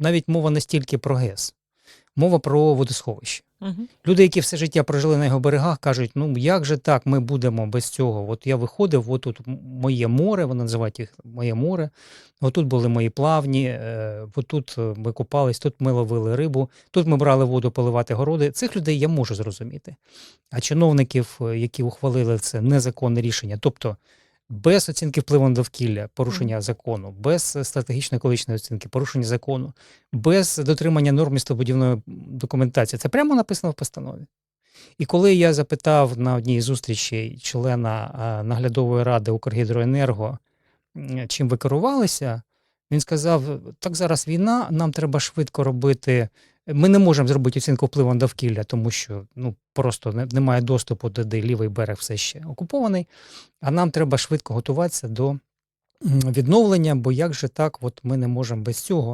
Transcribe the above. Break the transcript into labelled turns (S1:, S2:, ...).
S1: навіть мова не стільки про ГЕС, мова про водосховище.
S2: Угу.
S1: Люди, які все життя прожили на його берегах, кажуть: ну як же так, ми будемо без цього? От я виходив, от тут моє море, вони називають їх моє море. Отут були мої плавні, е, отут ми купались, тут ми ловили рибу, тут ми брали воду поливати городи. Цих людей я можу зрозуміти. А чиновників, е, які ухвалили це незаконне рішення, тобто без оцінки впливу на довкілля, порушення закону, без стратегічної екологічної оцінки, порушення закону, без дотримання норм містобудівної документації. Це прямо написано в постанові. І коли я запитав на одній з зустрічей члена наглядової ради Укргідроенерго, чим ви керувалися, він сказав: так зараз війна, нам треба швидко робити. Ми не можемо зробити оцінку впливу на довкілля, тому що ну просто немає доступу до де лівий берег все ще окупований. А нам треба швидко готуватися до відновлення, бо як же так, от ми не можемо без цього.